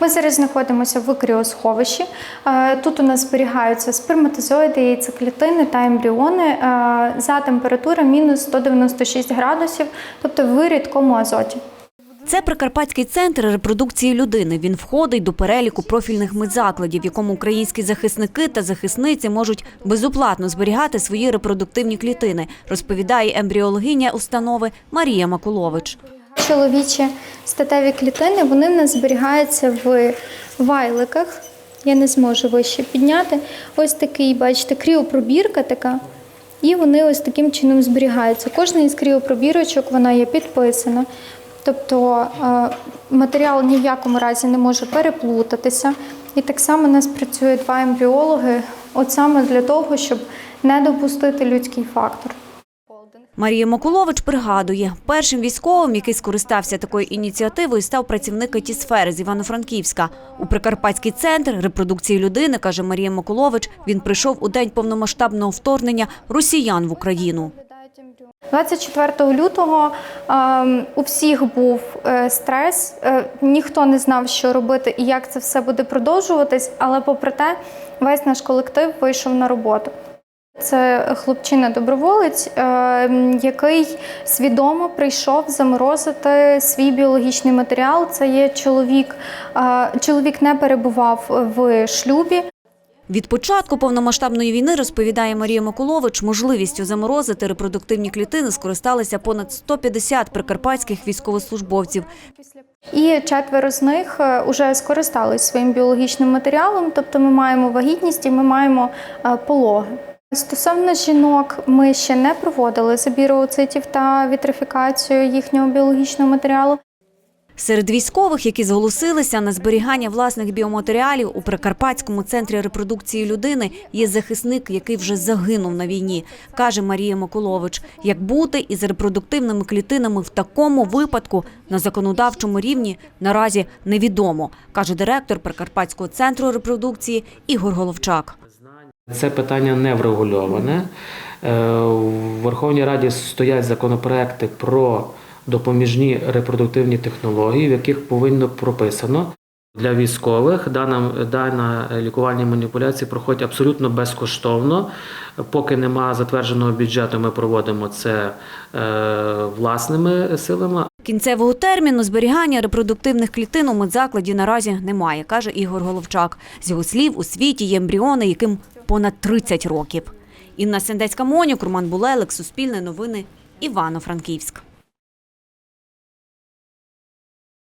Ми зараз знаходимося в кріосховищі. Е, Тут у нас зберігаються сперматозоїди, яйцеклітини та ембріони е, за температура мінус 196 градусів, тобто в рідкому азоті. Це Прикарпатський центр репродукції людини. Він входить до переліку профільних медзакладів, в якому українські захисники та захисниці можуть безоплатно зберігати свої репродуктивні клітини, розповідає ембріологиня установи Марія Макулович. Чоловічі статеві клітини вони в нас зберігаються в вайликах. Я не зможу вище підняти. Ось такий, бачите, кріопробірка така. І вони ось таким чином зберігаються. Кожна із кріопробірочок вона є підписана. Тобто е, матеріал ні в якому разі не може переплутатися. І так само у нас працює два ембріологи, от саме для того, щоб не допустити людський фактор. Марія Макулович пригадує, першим військовим, який скористався такою ініціативою, став працівник it сфери з Івано-Франківська. У Прикарпатський центр репродукції людини, каже Марія Макулович, він прийшов у день повномасштабного вторгнення росіян в Україну. 24 лютого ем, у всіх був е, стрес, е, ніхто не знав, що робити і як це все буде продовжуватись, але попри те, весь наш колектив вийшов на роботу. Це хлопчина-доброволець, е, який свідомо прийшов заморозити свій біологічний матеріал. Це є чоловік. е, Чоловік не перебував в шлюбі. Від початку повномасштабної війни, розповідає Марія Макулович, можливістю заморозити репродуктивні клітини скористалися понад 150 прикарпатських військовослужбовців. І четверо з них вже скористались своїм біологічним матеріалом, тобто ми маємо вагітність і ми маємо е, пологи. Стосовно жінок, ми ще не проводили забір ooцитів та вітрифікацію їхнього біологічного матеріалу. Серед військових, які зголосилися на зберігання власних біоматеріалів у Прикарпатському центрі репродукції людини, є захисник, який вже загинув на війні, каже Марія Макулович. Як бути із репродуктивними клітинами в такому випадку на законодавчому рівні наразі невідомо, каже директор Прикарпатського центру репродукції Ігор Головчак. Це питання не врегульоване. Е, У Верховній Раді стоять законопроекти про допоміжні репродуктивні технології, в яких повинно прописано. Для військових дана, дана лікувальні маніпуляції проходять абсолютно безкоштовно. Поки нема затвердженого бюджету, ми проводимо це е, власними силами. Кінцевого терміну зберігання репродуктивних клітин у медзакладі наразі немає, каже Ігор Головчак. З його слів, у світі є ембріони, яким понад 30 років. Інна Сендецька Монюк, Роман Булелик, Суспільне новини, Івано-Франківськ.